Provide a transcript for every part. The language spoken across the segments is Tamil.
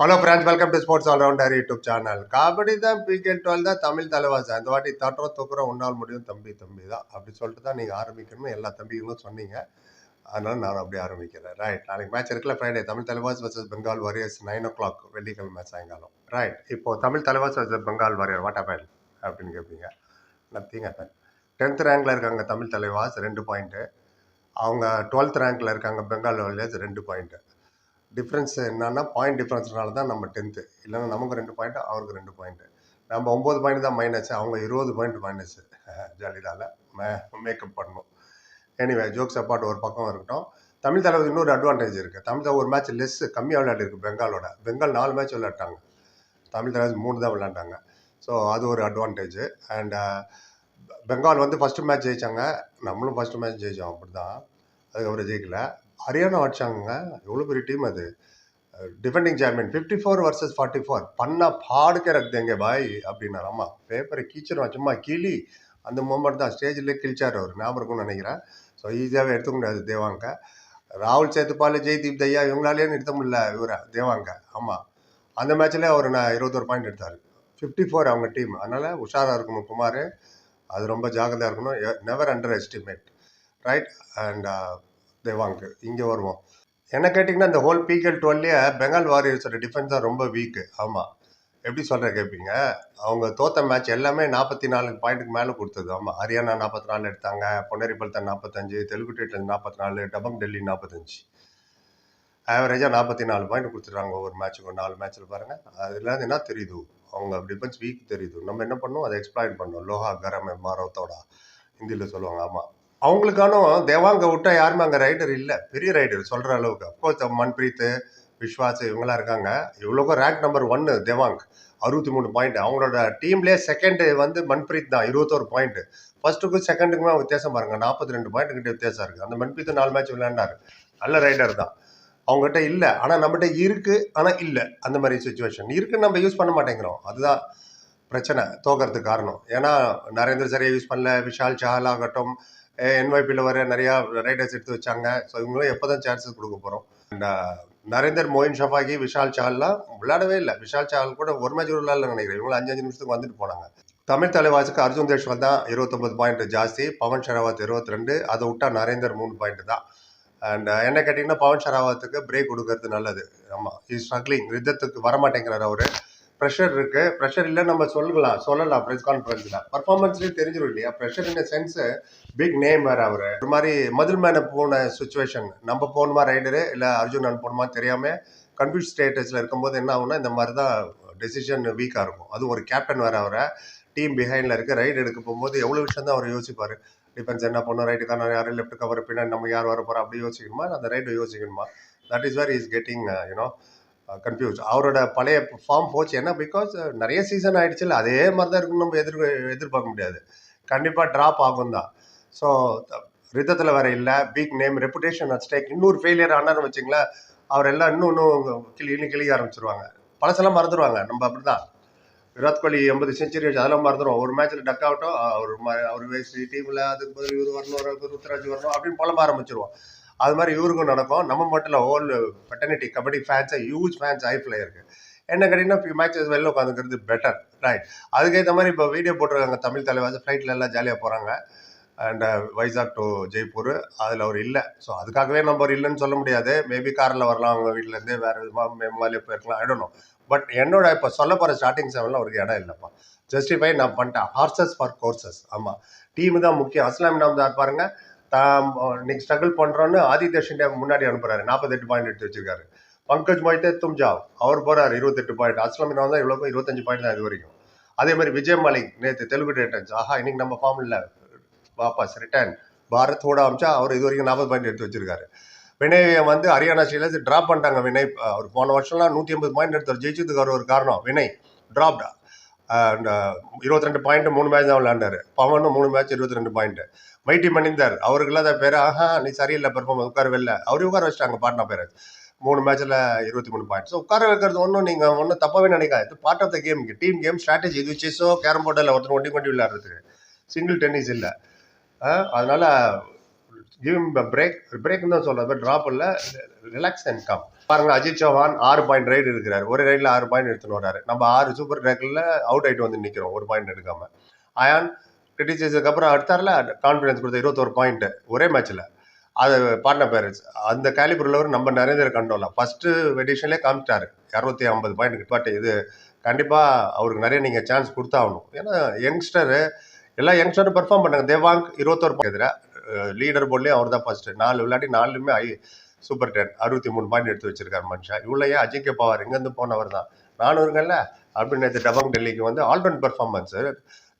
Hello friends welcome to sports allrounder YouTube channel kabaddi தான் பிகேல் டுவெல் தான் தமிழ் தலைவாசா. அந்த வாட்டி தட்டுற தூக்குறோம் உன்னால் முடியும் தம்பி தம்பி தான். அப்படி சொல்லிட்டு தான் நீங்கள் ஆரம்பிக்கணும்னு எல்லா தம்பிகளும் சொன்னீங்க. அதனால நான் அப்படி ஆரம்பிக்கிறேன். ரைட் நாளைக்கு மேட்ச் இருக்குல்ல Friday Tamil Thalaivas versus Bengal Warriors nine o'clock வெள்ளிக்கிழமை சாயங்காலம். ரைட் இப்போ Tamil Thalaivas versus Bengal Warrior what happen அப்படின்னு கேட்பீங்க நத்திங் அப்பன் டென்த் ரேங்கில் இருக்காங்க தமிழ் தலைவாஸ் ரெண்டு பாயிண்ட்டு அவங்க டுவெல்த் ரேங்கில் இருக்காங்க பெங்கால் வாரியர்ஸ் ரெண்டு பாயிண்ட்டு டிஃப்ரென்ஸ் என்னன்னா பாயிண்ட் டிஃப்ரென்ஸ்னால தான் நம்ம டென்த்து இல்லைன்னா நமக்கு ரெண்டு பாயிண்ட் அவருக்கு ரெண்டு பாயிண்ட்டு நம்ம ஒம்பது பாயிண்ட் தான் மைனஸ் அவங்க இருபது பாயிண்ட் மைனஸ் ஜாலிதால மே மேக்கப் பண்ணணும் எனிவே ஜோக்ஸ் அப்பாட் ஒரு பக்கம் இருக்கட்டும். தமிழ் தலைவர் இன்னொரு அட்வான்டேஜ் இருக்குது தமிழ் தலைவர் ஒரு மேட்ச் லெஸ் கம்மியாக விளையாடிருக்கு பெங்காலோட. பெங்கால் நாலு மேட்ச் விளையாட்டாங்க. தமிழ் தலைவர் மூணு தான் விளையாண்டாங்க. ஸோ அது ஒரு அட்வான்டேஜ் அண்ட் uh, பெங்கால் வந்து ஃபஸ்ட்டு மேட்ச் ஜெயிச்சாங்க. நம்மளும் ஃபஸ்ட்டு மேட்ச் ஜெயித்தோம் அப்படி தான் அதுக்கப்புறம் ஜெயிக்கல. ஹரியானா அடிச்சாங்க எவ்வளோ பெரிய டீம் அது. Defending champion fifty four versus forty four பண்ணா பாடுக்க ரக்குதேங்க பாய் அப்படின்னா ஆமாம் பேப்பரை கீச்சிடும் சும்மா கிளி அந்த மூமெண்ட் தான் ஸ்டேஜில் கிழிச்சார் அவர். ஞாபகம் இருக்கும்னு நினைக்கிறேன். ஸோ ஈஸியாகவே எடுத்துக்க முடியாது தேவாங்க. ராகுல் சேத்துப்பால் ஜெய்தீப் தையா இவங்களாலேயே நிறுத்த முடியல இவரை தேவாங்க. ஆமாம் அந்த மேட்ச்லேயே அவர் நான் இருபத்தொரு பாயிண்ட் எடுத்தார். ஃபிஃப்டி ஃபோர் அவங்க டீம் அதனால் உஷாராக இருக்கணும் குமார். அது ரொம்ப ஜாகிரதையாக இருக்கணும். Never underestimate right and தேவாங்கு. இங்கே வருவோம். என்ன கேட்டிங்கன்னா இந்த ஹோல் பிகேல் டுவெல்லையே பெங்கால் வாரியர்ஸோட டிஃபென்ஸ் தான் ரொம்ப வீக்கு ஆமாம் எப்படி சொல்கிற கேட்பீங்க அவங்க தோத்த மேட்ச் எல்லாமே நாற்பத்தி நாலு பாயிண்ட்டுக்கு மேலே கொடுத்தது. ஆமாம் ஹரியானா நாற்பத்தி நாலு எடுத்தாங்க. பொன்னேரிப்பல்தன் நாற்பத்தஞ்சு தெலுங்கு டேட்டில் நாற்பத்தி நாலு. டபங் டெல்லி நாற்பத்தஞ்சு ஆவரேஜாக நாற்பத்தி நாலு பாயிண்ட் கொடுத்துட்றாங்க ஒவ்வொரு மேட்ச்சுக்கும் நாலு மேட்ச்சில் பாருங்கள் அதில் என்ன தெரியுது? அவங்க டிஃபென்ஸ் வீக் தெரியுது. நம்ம என்ன பண்ணோம் அதை எக்ஸ்பிளைன் பண்ணோம் லோஹா கரம் மாரவத்தோட ஹிந்தியில் சொல்லுவாங்க. ஆமாம் அவங்களுக்கான தேவாங்க விட்டா யாருமே அங்கே ரைடர் இல்லை. பெரிய ரைடர் சொல்கிற அளவுக்கு. அப்கோர்ஸ் மன்பிரீத் விஸ்வாஸ் இவங்கெல்லாம் இருக்காங்க. இவ்வளோக்கும் ரேங்க் நம்பர் ஒன்று தேவாங். அறுபத்தி மூணு பாயிண்ட் அவங்களோட டீம்லேயே செகண்டு வந்து மன்பிரீத் தான். இருபத்தோரு பாயிண்ட் ஃபர்ஸ்ட்டுக்கும் செகண்டுக்குமே வித்தியாசம் பாருங்கள் நாற்பத்தி ரெண்டு பாயிண்ட் கிட்ட வித்தியாசம் இருக்குது அந்த மன்பிரீத் நாலு மேட்ச் விளையாண்டாரு. நல்ல ரைடர் தான். அவங்ககிட்ட இல்லை. ஆனால் நம்மகிட்ட இருக்குது ஆனால் இல்லை. அந்த மாதிரி சுச்சுவேஷன் இருக்குன்னு நம்ம யூஸ் பண்ண மாட்டேங்கிறோம். அதுதான் பிரச்சனை. தோக்கிறதுக்கு காரணம். ஏன்னா நரேந்திர சரியாக யூஸ் பண்ணல. விஷால் சஹால் ஆகட்டும். என்ஒய்பியில் வர நிறையா ரைடர்ஸ் எடுத்து வச்சாங்க. ஸோ இவங்களும் எப்போ தான் சான்சஸ் கொடுக்க போகிறோம் அண்ட் நரேந்தர் மோயின் ஷஃபாகி விஷால் சால்லாம் விளையாடவே இல்லை. விஷால் சால் கூட ஒரு மேட்ச் விளையாடல நினைக்கிறேன். இவங்களும் அஞ்சு அஞ்சு நிமிஷத்துக்கு வந்துட்டு போனாங்க. தமிழ் தலைவாசுக்கு அர்ஜுன் தேஷ்வால் தான் இருபத்தொம்பது பாயிண்ட் ஜாஸ்தி. பவன் ஷராவத் இருபத்தி ரெண்டு அதை விட்டா நரேந்தர் மூணு பாயிண்ட் தான். அண்ட் என்ன கேட்டிங்கன்னா பவன் ஷராவத்துக்கு பிரேக் கொடுக்கறது நல்லது. ஆமாம் இஸ் ஸ்ட்ரகிளிங் ரித்தத்துக்கு வரமாட்டேங்கிறார் அவர். ப்ரெஷர் இருக்கு. ப்ரெஷர் இல்லை நம்ம சொல்லலாம். சொல்லலாம் ப்ரெஸ் கான்ஃபரன்ஸில் பர்ஃபார்மன்ஸ்லேயே தெரிஞ்சிடும் இல்லையா? Pressure in sense big name வேறு அவர். ஒரு மாதிரி மதுல் மேனை போன சுச்சுவேஷன் நம்ம போகணுமா ரைடரு இல்லை அர்ஜுன் போகணுமா தெரியாமல் கன்ஃபியூஸ் ஸ்டேட்டஸில் இருக்கும்போது என்ன ஆகும்னா இந்த மாதிரி தான் டெசிஷன் வீக்காக இருக்கும். அது ஒரு கேப்டன் வேறு அவரை. டீம் பிஹைண்டில் இருக்க ரைடு எடுக்க போகும்போது எவ்வளோ விஷயம் தான் அவர் யோசிப்பார். டிஃபென்ஸ் என்ன பண்ணும் ரைட்டு காரணம் யார்? லெஃப்ட் கவர் பின்னாடி நம்ம யார் வர போகிறோம் அப்படி யோசிக்கணுமா? அந்த right யோசிக்கணுமா? That is where is getting you know confuse அவரோட பழைய ஃபார்ம் போச்சு. என்ன? பிகாஸ் uh, நிறைய சீசன் ஆயிடுச்சுல்ல அதே மாதிரி தான் இருக்குன்னு நம்ம எதிர் எதிர்பார்க்க முடியாது. கண்டிப்பாக ட்ராப் ஆகும் தான் ஸோ ரித்தத்தில் வேற இல்லை. Big name reputation at stake இன்னொரு ஃபெயிலியர் ஆனார்னு வச்சிங்களேன் அவர் எல்லாம் இன்னும் இன்னும் கிளி இன்னும் கிளிக்க ஆரம்பிச்சிருவாங்க. பழசெல்லாம் மறந்துடுவாங்க நம்ம அப்படி தான் விராட் கோலி எண்பது செஞ்சுரி வச்சு அதெல்லாம் மறந்துடும் ஒரு மேட்ச்சில் டக் ஆகட்டும் அவர் ம- அவர் வயசு டீமில் அதுக்கு பதில் இவர் வரணும் ஒரு ருத்ராஜ் வரணும் அப்படின்னு புலம்ப ஆரம்பிச்சிருவோம். அது மாதிரி இவருக்கும் நடக்கும். நம்ம மட்டும் இல்லை ஹோல் பெட்டர்னிட்டி கபடி ஃபேன்ஸை ஹியூஜ் ஃபேன்ஸ் ஐ இருக்கு. என்ன கேட்டிங்கன்னா ஃபியூ மேட்சஸ் வெளில உட்காந்துக்கிறது பெட்டர் ரைட் அதுக்கேற்ற மாதிரி இப்போ வீடியோ போட்டிருக்காங்க தமிழ் தலைவாசி ஃப்ளைட்டில் எல்லாம் ஜாலியாக போகிறாங்க அண்ட் வைசாக் டு ஜெய்ப்பூர் அதில் அவர் இல்லை. ஸோ அதுக்காகவே நம்ம அவர் இல்லைன்னு சொல்ல முடியாது. மேபி காரில் வரலாம் அவங்க வீட்டிலேருந்தே வேறு விதமாக மேமாலே போயிருக்கலாம் ஐடோனோ பட் என்னோட இப்போ சொல்ல போகிற ஸ்டார்டிங் செவனில் அவருக்கு இடம் இல்லைப்பா. ஜஸ்டிஃபை நான் பண்ணிட்டேன். ஹார்சஸ் ஃபார் கோர்சஸ் ஆமாம் டீமு தான் முக்கியம். அஸ்லாம் நாம்தார் பாருங்கள் தாம் இன்னைக்கு ஸ்ட்ரகிள் பண்ணுறோன்னு ஆதித்ய ஷிண்டே முன்னாடி அனுப்புறாரு. நாற்பத்தெட்டு பாயிண்ட் எடுத்து வச்சிருக்காரு. பங்கஜ் மொய்டே தும்ஜாவ் அவர் போகிறார் இருபத்தெட்டு பாயிண்ட் அஸ்லாம் நான் தான் இவ்வளோ இருபத்தஞ்சு பாயிண்ட் தான் இது வரைக்கும். அதே மாதிரி விஜய் மாலிக் நேற்று தெலுங்கு டேட்டன்ஸ் ஆஹா இன்னைக்கு நம்ம ஃபார்ம் இல்லை வாபஸ் ரிட்டர்ன் பாரத் கூட அமிச்சா அவர் இது வரைக்கும் நாற்பது பாயிண்ட் எடுத்து வச்சிருக்காரு. வினய் வந்து ஹரியானா ஸ்டேட்லேருந்து ட்ராப் பண்ணிட்டாங்க. வினய் அவர் போன வருஷம்லாம் நூற்றி ஐம்பது பாயிண்ட் எடுத்தார். ஜெயிச்சதுக்கு அவர் ஒரு காரணம். வினய் ட்ராப்டா இருபத்தி ரெண்டு பாயிண்ட் மூணு மேட்ச் தான் விளாண்டாரு பவனும் மூணு மேட்ச் இருபத்தி ரெண்டு பாயிண்ட்டு மைட்டி மணிந்தர் அவருக்கு பேர் ஆஹா நீ சரியில்லை பெர்ஃபார்மன்ஸ் உட்காரவே இல்லை. அவரையும் உட்கார வச்சிட்டாங்க பாட்னா பேர் மூணு மேட்ச்சில் இருபத்தி மூணு பாயிண்ட் ஸோ உட்கார வைக்கிறது ஒன்றும் நீங்கள் ஒன்றும் தப்பாகவே நினைக்காது. இது part of the game team game strategy இது செஸ்ஸோ கேரம் போர்டில் ஒருத்தர் ஒண்டி கொண்டு விளையாடுறதுக்கு. சிங்கிள் டென்னிஸ் இல்லை. அதனால கிவ் பிரேக் பிரேக்னு தான் சொல்கிறேன் ட்ராப் இல்லை. ரிலாக்ஸ் அண்ட் கம் பாருங்க அஜித் சௌஹான் ஆறு பாயிண்ட் ரைடு இருக்கிறார் ஒரு ரைடில் ஆறு பாயிண்ட் எடுத்துன்னு வராரு நம்ம ஆறு சூப்பர் டேக்கில் அவுட் ஆயிட்டு வந்து நிற்கிறோம் ஒரு பாயிண்ட் எடுக்காம. அயான் கிரிட்டிசைஸுக்கு அப்புறம் அடுத்தாரில் கான்ஃபிடன்ஸ் கொடுத்த இருபத்தோரு பாயிண்ட்டு ஒரே மேட்ச்சில் அது பார்ட்னர் பேரண்ட்ஸ் அந்த கேலிபர் ஒரு நம்ம நரேந்திர கண்டோலா ஃபஸ்ட்டு எடிஷன்லேயே காமிச்சிட்டாரு. இரநூத்தி ஐம்பது பாயிண்ட் பட் இது கண்டிப்பாக அவருக்கு நிறைய நீங்கள் சான்ஸ் கொடுத்தாகணும். ஏன்னா யங்ஸ்டரு எல்லா யங்ஸ்டரும் பெர்ஃபார்ம் பண்ணாங்க. தேவாங்க் இருபத்தோரு எதிராக லீடர் போர்ட்லேயும் அவர் தான் ஃபஸ்ட்டு நாலு விளையாடி நாலுமே ஐ சூப்பர் டென். அறுபத்தி மூணு பாயிண்ட் எடுத்து வச்சிருக்காரு மனுஷன். இவ்வளோயே அஜிங்கே பவார் இங்கேருந்து போனவர் தான் நானூறுங்கல்ல அப்படின்னு நேற்று டபாங் டெல்லிக்கு வந்து all round performance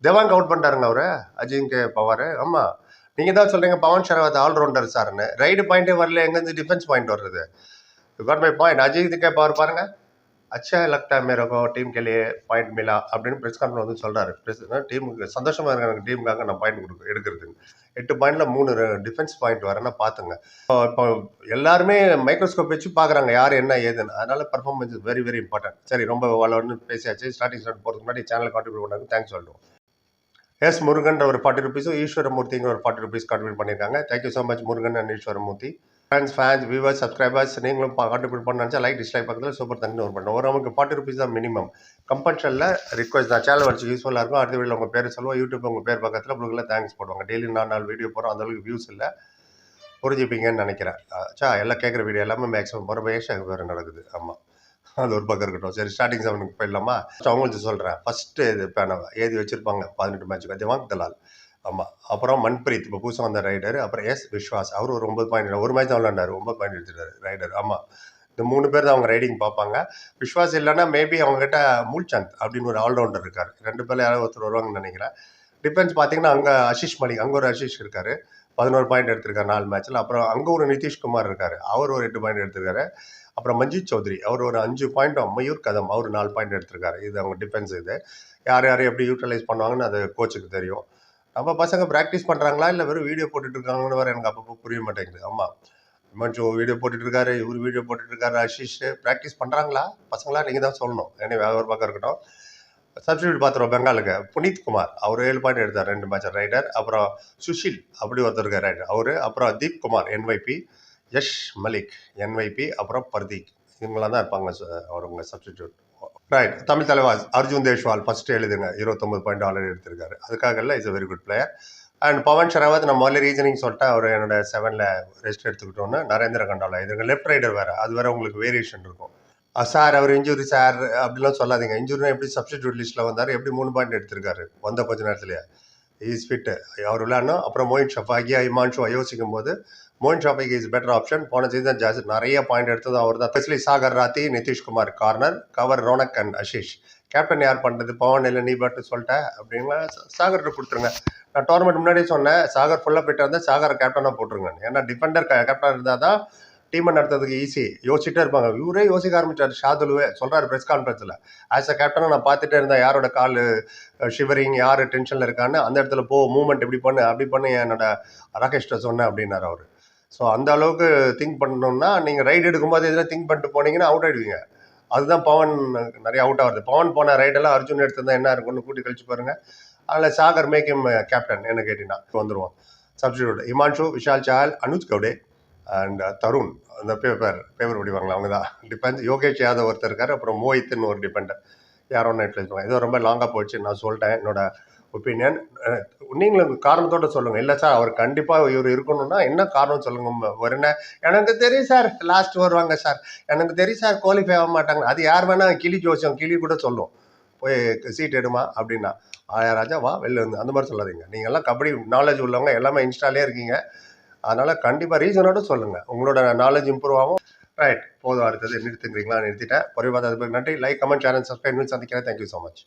Devank out பண்ணிட்டாருங்க அவரு. அஜிங்கே பவார் ஆமாம் நீங்கள் தான் சொல்கிறீங்க பவன் ஷரவத் ஆல்ரவுண்டர் சார்னு. ரைடு பாயிண்டே வரல. எங்கேருந்து டிஃபென்ஸ் பாயிண்ட் வருது? மை பாயிண்ட் கே பவர் பாருங்க. அச்சா லக்டா மேரோ டீம் के लिए பாயிண்ட் மிலா அப்படின்னு பிரஸ் கான்ஃபரன்ஸ் வந்து சொல்றாரு பிரஸ் டீமுக்கு சந்தோஷமா இருக்க எனக்கு டீமுக்காக நான் பாயிண்ட் கொடுக்க எடுக்கிறதுக்கு எட்டு பாயிண்ட்ல மூணு டிஃபென்ஸ் பாயிண்ட் வரேன்னா பாத்துங்க இப்போ இப்போ எல்லாருமே மைக்ரோஸ்கோப் வச்சு பாக்குறாங்க யார் என்ன ஏதுன்னு அதனால பர்ஃபார்மன்ஸ் வெரி வெரி இம்பார்ட்டன்ட் சரி ரொம்ப வளர்ந்து பேசியாச்சு ஸ்டார்டிங் ஸ்டார்ட் போகிறதுக்கு முன்னாடி சேனல் கான்ட்ரிபியூட் பண்ணாங்க தேங்க்ஸ் சொல்லுவோம் எஸ் முருகன் ஒரு ஃபார்ட்டி ருபீஸும் ஈஸ்வரமூர்த்திங்க ஒரு ஃபார்ட்டி ருபீஸ் கான்ட்ரிபியூட் பண்ணியிருக்காங்க thank you so much Murugan and Eswaramoorthy Friends fans viewers subscribers நீங்களும் கான்ட்ரிபியூட் பண்ண நினச்சா லைக் டிஸ்லைக் பக்கத்தில் சூப்பர் தண்ணி ஒரு பண்ணுவோம் ஒரு நமக்கு ஃபார்ட்டி ருபீஸ் தான் மினிமம் கம்பல்ஷனில் ரிக்வஸ்ட் தான். சேனல் வச்சு யூஸ்ஃபுல்லாக இருக்கும். அடுத்த வீடியோ உங்கள் பேர் சொல்லுவோம். யூடியூப் உங்கள் பேர் பக்கத்தில் உங்களுக்கு தேங்க்ஸ் போடுவாங்க. டெய்லி நாலு நாலு வீடியோ போகிறோம் அந்தளவுக்கு வியூஸ் இல்லை. புரிஞ்சுப்பீங்கன்னு நினைக்கிறேன். சா எல்லாம் கேட்குற வீடியோ எல்லாமே மேக்ஸிமம் போகிற வேறு நடக்குது. ஆமாம் அது ஒரு பக்கம் இருக்கட்டும். சரி ஸ்டார்டிங் செவனுக்கு போயிடலாமா? அவங்களுக்கு சொல்கிறேன் ஃபஸ்ட்டு இது பேனவை ஏதி வச்சுருப்பாங்க. பதினெட்டு மேட்ச்சுக்கு தேவாங் தலால். ஆமாம் அப்புறம் மன்பிரீத் இப்போ புதுசாக வந்த ரைடர் அப்புறம் எஸ் விஸ்வாஸ். அவர் ஒரு ஒன்பது பாயிண்ட் ஒரு மேட்ச் தான் விளாண்டார் ஒன்பது பாயிண்ட் எடுத்துட்டார் ரைடர். ஆமாம் இந்த மூணு பேர் தான் அவங்க ரைடிங் பார்ப்பாங்க. விஸ்வாஸ் இல்லைன்னா மேபி அவங்ககிட்ட மூல்சந்த் அப்படின்னு ஒரு ஆல்ரவுண்டர் இருக்கார். ரெண்டு பேரில் யாராவது ஒருத்தர் வருவாங்கன்னு நினைக்கிறேன். டிஃபென்ஸ் பார்த்தீங்கன்னா அங்கே அஷிஷ் மலிக் அங்கே ஒரு அஷிஷ் இருக்கார். பதினோரு பாயிண்ட் எடுத்திருக்காரு நாலு மேட்ச்சில் அப்புறம் அங்கே ஒரு நிதிஷ்குமார் இருக்கார். அவர் ஒரு எட்டு பாயிண்ட் எடுத்திருக்காரு. அப்புறம் மஞ்சித் சௌத்ரி அவர் ஒரு அஞ்சு பாயிண்ட்டும் மயூர் கதம் அவர் நாலு பாயிண்ட் எடுத்திருக்காரு. இது அவங்க டிஃபென்ஸ் இது. யார் யார் எப்படி யூட்டிலைஸ் பண்ணுவாங்கன்னு அது கோச்சுக்கு தெரியும். நம்ம பசங்க ப்ராக்டிஸ் பண்ணுறாங்களா இல்லை வெறும் வீடியோ போட்டுட்டு இருக்காங்கன்னு வேறு எனக்கு அப்பப்போ புரிய மாட்டேங்குது. ஆமாம் மஞ்சு வீடியோ போட்டுட்டு இருக்காரு இவர் வீடியோ போட்டுட்டு இருக்காரு ஆஷிஷ் ப்ராக்டிஸ் பண்ணுறாங்களா பசங்களா நீங்கள் தான் சொல்லணும். ஏன்னா வேற ஒரு பக்கம் இருக்கட்டும். சப்ஸ்டியூட் பார்த்துருவோம் பெங்காலுக்கு. புனித் குமார் அவர் ஏழு பாயிண்ட் எடுத்தார் ரெண்டு மேட்ச் ரைடர் அப்புறம் சுஷில் அப்படி ஒருத்தர் இருக்கார் ரைடர் அவர் அப்புறம் தீப் குமார் என்வைபி யஷ் மலிக் என்வைபி அப்புறம் பர்தீக். இவங்களாம் தான் இருப்பாங்க அவருங்க substitute right Tamil Thalaivas Arjun Deshwal first எழுதுங்க. இருபத்தொம்பது பாயிண்ட் ஆல்ரெடி எடுத்திருக்காரு. அதுக்காக இல்லை is a very good player and Pawan Sehrawat நான் முதல்ல ரீசனிங் சொல்லிட்டேன். அவர் என்னோட செவனில் ரெஸ்ட் எடுத்துக்கிட்டோன்னு. நரேந்திர கண்டாலா இதுங்க லெஃப்ட் ரைடர் வேறு. அது வேறு உங்களுக்கு வேரியேஷன் இருக்கும். சார் அவர் இன்ஜுரி சார் அப்படிலாம் சொல்லாதீங்க. இன்ஜுரினா எப்படி சப்ஸ்டிடியூட் லிஸ்ட்டில் வந்தார்? எப்படி மூணு பாயிண்ட் எடுத்திருக்காரு? வந்த கொஞ்ச நேரத்துலேயே. இஸ் ஃபிட் அவர் விளையாடணும். அப்புறம் மோயின் ஷஃபாகியா இமான்ஷுவா யோசிக்கும் போது Moin Shafiq is better option போன சீசன் ஜாஸ்தி நிறைய பாயிண்ட் எடுத்தது அவர் தான் specially Sagar Rathi Nitish Kumar corner cover Ronak and Ashish captain யார் பண்ணுறது பவன் இல்லை நீ பாட்டு சொல்லிட்டேன் அப்படின்னா சாகர்கிட்ட கொடுத்துருங்க. நான் டோர்னமெண்ட் முன்னாடியே சொன்னேன். சாகர் ஃபுல்லாக போயிட்டு இருந்தால் சாகர் கேப்டனாக போட்டுருங்க ஏன்னா டிஃபெண்டர் கேப்டன் இருந்தால் தான் டீமை நடத்துறதுக்கு ஈஸி யோசிச்சுட்டே இருப்பாங்க. இவரே யோசிக்க ஆரம்பிச்சார் ஷாதுலுவே. சொல்கிறாரு ப்ரெஸ் கான்ஃபரன்ஸில் ஆஸ் அ கேப்டனாக நான் பார்த்துட்டே இருந்தேன் யாரோட கால் ஷிவரிங் யார் டென்ஷனில் இருக்கான்னு. அந்த இடத்துல போ மூவ்மெண்ட் இப்படி பண்ணு அப்படி பண்ணு என்னோட ராகேஷ்ட சொன்னேன் அப்படின்னார் அவர். ஸோ அந்த அளவுக்கு திங்க் பண்ணணும்னா நீங்கள் ரைடு எடுக்கும்போது எதுனா திங்க் பண்ணிட்டு போனீங்கன்னா அவுட் ஆகிடுவீங்க அதுதான் பவன் நிறைய அவுட் ஆகுது. பவன் போன ரைடெல்லாம் அர்ஜுன் எடுத்திருந்தா என்ன இருக்கும்னு கூட்டி கழிச்சு பாருங்கள் அதில் சாகர் மேக்கிம் கேப்டன் என்ன கேட்டீங்கன்னா வந்துடுவோம் சப்ஸ்டியூட் இமான்ஷு விஷால் சால் அனுஜ் கவுடே. அண்ட் தருண் uh, அந்த பேப்பர் பேப்பர் படிப்பாங்களா? அவங்க தான் டிபெண்ட் யோகேஷ் யாதவ் ஒருத்தர் இருக்கார் அப்புறம் மோஹித்னு ஒரு டிபெண்டர் யாரோ நெட்டில் வச்சுருவாங்க இதோ ரொம்ப லாங்காக போச்சு நான் சொல்லிட்டேன் என்னோட ஒப்பீனியன் நீங்களும் காரணத்தோட சொல்லுங்கள் இல்லை சார் அவர் கண்டிப்பாக இவர் இருக்கணும்னா என்ன காரணம் சொல்லுங்க? ஒரு என்ன? எனக்கு தெரியும் சார் லாஸ்ட் வருவாங்க சார் எனக்கு தெரியும் சார் குவாலிஃபை ஆக மாட்டாங்க. அது யார் வேணால் கிளி ஜோசியம் கிளி கூட சொல்லும். போய் சீட் எடுமா அப்படின்னா. ஆயா ராஜா வா வெளில வந்து. அந்த மாதிரி சொல்லாதீங்க. நீங்கள் எல்லாம் கபடி நாலேஜ் உள்ளவங்க எல்லாமே இன்ஸ்டாலே இருக்கீங்க. அதனால் கண்டிப்பாக ரீசனோட சொல்லுங்கள் உங்களோட நாலேஜ் இம்ப்ரூவ் ஆகும். ரைட் போதும் அடுத்தது நிறுத்துங்கிறீங்களா? நிறுத்திட்டேன். பொறிவாத நன்றி. லைக் கமெண்ட் சேனல் சப்ஸ்கிரைப் சந்திக்கிறேன். Thank you so much